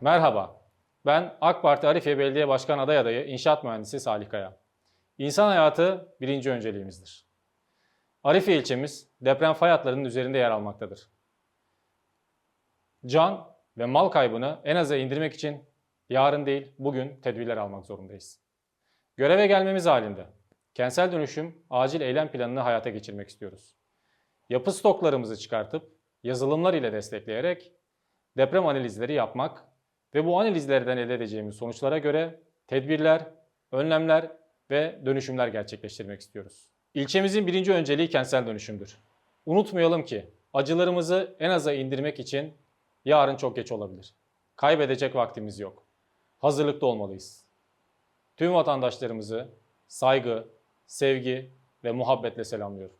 Merhaba, ben AK Parti Arifiye Belediye Başkan Aday Adayı İnşaat Mühendisi Salih Kaya. İnsan hayatı birinci önceliğimizdir. Arifiye ilçemiz deprem fay hatlarının üzerinde yer almaktadır. Can ve mal kaybını en aza indirmek için yarın değil bugün tedbirler almak zorundayız. Göreve gelmemiz halinde kentsel dönüşüm acil eylem planını hayata geçirmek istiyoruz. Yapı stoklarımızı çıkartıp yazılımlar ile destekleyerek deprem analizleri yapmak ve bu analizlerden elde edeceğimiz sonuçlara göre tedbirler, önlemler ve dönüşümler gerçekleştirmek istiyoruz. İlçemizin birinci önceliği kentsel dönüşümdür. Unutmayalım ki acılarımızı en aza indirmek için yarın çok geç olabilir. Kaybedecek vaktimiz yok. Hazırlıklı olmalıyız. Tüm vatandaşlarımızı saygı, sevgi ve muhabbetle selamlıyorum.